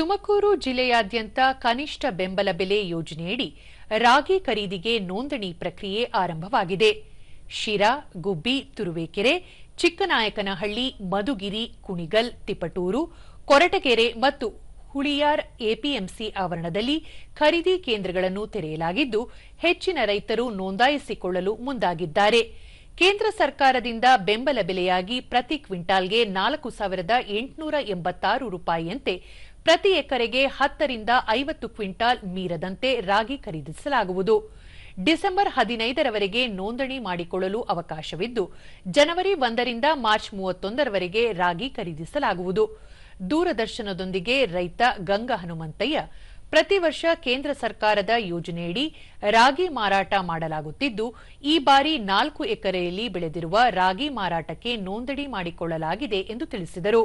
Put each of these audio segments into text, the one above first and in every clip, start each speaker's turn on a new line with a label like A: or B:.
A: ತುಮಕೂರು ಜಿಲ್ಲೆಯಾದ್ಯಂತ ಕನಿಷ್ಠ ಬೆಂಬಲ ಬೆಲೆ ಯೋಜನೆಯಡಿ ರಾಗಿ ಖರೀದಿಗೆ ನೋಂದಣಿ ಪ್ರಕ್ರಿಯೆ ಆರಂಭವಾಗಿದೆ. ಶಿರಾ, ಗುಬ್ಬಿ, ತುರುವೇಕೆರೆ, ಚಿಕ್ಕನಾಯಕನಹಳ್ಳಿ, ಮಧುಗಿರಿ, ಕುಣಿಗಲ್, ತಿಪಟೂರು, ಕೊರಟಗೆರೆ ಮತ್ತು ಹುಳಿಯಾರ್ ಎಪಿಎಂಸಿ ಆವರಣದಲ್ಲಿ ಖರೀದಿ ಕೇಂದ್ರಗಳನ್ನು ತೆರೆಯಲಾಗಿದ್ದು ಹೆಚ್ಚಿನ ರೈತರು ನೋಂದಾಯಿಸಿಕೊಳ್ಳಲು ಮುಂದಾಗಿದ್ದಾರೆ. ಕೇಂದ್ರ ಸರ್ಕಾರದಿಂದ ಬೆಂಬಲ ಬೆಲೆಯಾಗಿ ಪ್ರತಿ ಕ್ವಿಂಟಾಲ್ಗೆ ನಾಲ್ಕು ಸಾವಿರದ ಎಂಟುನೂರ ಎಂಬತ್ತಾರು ರೂಪಾಯಿಯಂತೆ ಪ್ರತಿ ಎಕರೆಗೆ ಹತ್ತರಿಂದ ಐವತ್ತು ಕ್ವಿಂಟಾಲ್ ಮೀರದಂತೆ ರಾಗಿ ಖರೀದಿಸಲಾಗುವುದು. ಡಿಸೆಂಬರ್ ಹದಿನೈದರವರೆಗೆ ನೋಂದಣಿ ಮಾಡಿಕೊಳ್ಳಲು ಅವಕಾಶವಿದ್ದು, ಜನವರಿ ಒಂದರಿಂದ ಮಾರ್ಚ್ ಮೂವತ್ತೊಂದರವರೆಗೆ ರಾಗಿ ಖರೀದಿಸಲಾಗುವುದು. ದೂರದರ್ಶನದೊಂದಿಗೆ ರೈತ ಗಂಗಾ ಹನುಮಂತಯ್ಯ ಪ್ರತಿ ವರ್ಷ ಕೇಂದ್ರ ಸರ್ಕಾರದ ಯೋಜನೆಯಡಿ ರಾಗಿ ಮಾರಾಟ ಮಾಡಲಾಗುತ್ತಿದ್ದು, ಈ ಬಾರಿ ನಾಲ್ಕು ಎಕರೆಯಲ್ಲಿ ಬೆಳೆದಿರುವ ರಾಗಿ ಮಾರಾಟಕ್ಕೆ ನೋಂದಣಿ ಮಾಡಿಕೊಳ್ಳಲಾಗಿದೆ ಎಂದು ತಿಳಿಸಿದರು.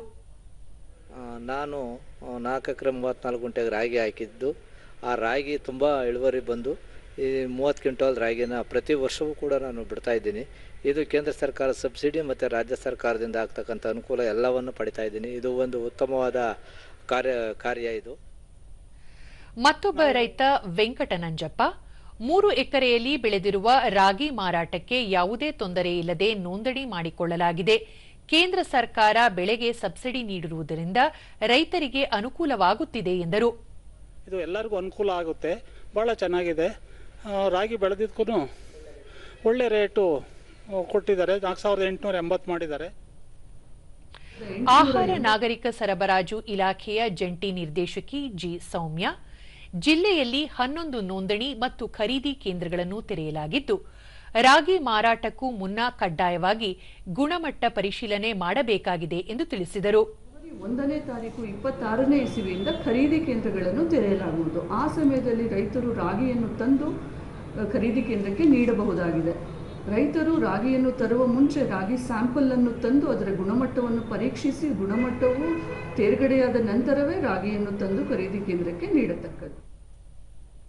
B: ನಾನು ನಾಲ್ಕು ಎಕರೆ ಮೂವತ್ನಾಲ್ಕು ಗುಂಟೆಗೆ ರಾಗಿ ಹಾಕಿದ್ದು, ಆ ರಾಗಿ ತುಂಬ ಇಳುವರಿ ಬಂದು, ಈ ಮೂವತ್ತು ಕ್ವಿಂಟಾಲ್ ರಾಗಿನ ಪ್ರತಿ ವರ್ಷವೂ ಕೂಡ ನಾನು ಬಿಡ್ತಾ ಇದ್ದೀನಿ. ಇದು ಕೇಂದ್ರ ಸರ್ಕಾರ ಸಬ್ಸಿಡಿ ಮತ್ತು ರಾಜ್ಯ ಸರ್ಕಾರದಿಂದ ಆಗ್ತಕ್ಕಂಥ ಅನುಕೂಲ ಎಲ್ಲವನ್ನು ಪಡಿತಾ ಇದ್ದೀನಿ. ಇದು ಒಂದು ಉತ್ತಮವಾದ ಕಾರ್ಯ ಕಾರ್ಯ ಇದು.
A: ಮತ್ತೊಬ್ಬ ರೈತ ವೆಂಕಟನಂಜಪ್ಪ ಮೂರು ಎಕರೆಯಲ್ಲಿ ಬೆಳೆದಿರುವ ರಾಗಿ ಮಾರಾಟಕ್ಕೆ ಯಾವುದೇ ತೊಂದರೆ ಇಲ್ಲದೆ ನೋಂದಣಿ ಮಾಡಿಕೊಳ್ಳಲಾಗಿದೆ. ಕೇಂದ್ರ ಸರ್ಕಾರ ಬೆಳೆಗೆ ಸಬ್ಸಿಡಿ ನೀಡಿರುವುದರಿಂದ ರೈತರಿಗೆ ಅನುಕೂಲವಾಗುತ್ತಿದೆ ಎಂದರು.
C: ಇದು ಎಲ್ಲರಿಗೂ ಅನುಕೂಲ ಆಗುತ್ತೆ ಬಹಳ ಚೆನ್ನಾಗಿದೆ. ರಾಗಿ ಬೆಳೆದಿದ್ದಕ್ಕೂ ಒಳ್ಳೆ ರೇಟು ಕೊಟ್ಟಿದ್ದಾರೆ. ನಾಲ್ಕು ಸಾವಿರದ ಎಂಟುನೂರ ಎಂಬತ್ತು ಮಾಡಿದ್ದಾರೆ.
A: ಆಹಾರ ನಾಗರಿಕ ಸರಬರಾಜು ಇಲಾಖೆಯ ಜಂಟಿ ನಿರ್ದೇಶಕಿ ಜಿ ಸೌಮ್ಯ ಜಿಲ್ಲೆಯಲ್ಲಿ ಹನ್ನೊಂದು ನೋಂದಣಿ ಮತ್ತು ಖರೀದಿ ಕೇಂದ್ರಗಳನ್ನು ತೆರೆಯಲಾಗಿದ್ದು, ರಾಗಿ ಮಾರಾಟಕ್ಕೂ ಮುನ್ನ ಕಡ್ಡಾಯವಾಗಿ ಗುಣಮಟ್ಟ ಪರಿಶೀಲನೆ ಮಾಡಬೇಕಾಗಿದೆ ಎಂದು ತಿಳಿಸಿದರು.
D: ಒಂದನೇ ತಾರೀಕು ಇಪ್ಪತ್ತಾರನೇ ಇಸವಿಯಿಂದ ಖರೀದಿ ಕೇಂದ್ರಗಳನ್ನು ತೆರೆಯಲಾಗುವುದು. ಆ ಸಮಯದಲ್ಲಿ ರೈತರು ರಾಗಿಯನ್ನು ತಂದು ಖರೀದಿ ಕೇಂದ್ರಕ್ಕೆ ನೀಡಬಹುದಾಗಿದೆ. ರೈತರು ರಾಗಿಯನ್ನು ತರುವ ಮುಂಚೆ ರಾಗಿ ಸ್ಯಾಂಪಲ್ ಅನ್ನು ತಂದು ಅದರ ಗುಣಮಟ್ಟವನ್ನು ಪರೀಕ್ಷಿಸಿ ಗುಣಮಟ್ಟವು ತೇರ್ಗಡೆಯಾದ ನಂತರವೇ ರಾಗಿಯನ್ನು ತಂದು ಖರೀದಿ ಕೇಂದ್ರಕ್ಕೆ ನೀಡತಕ್ಕದ್ದು.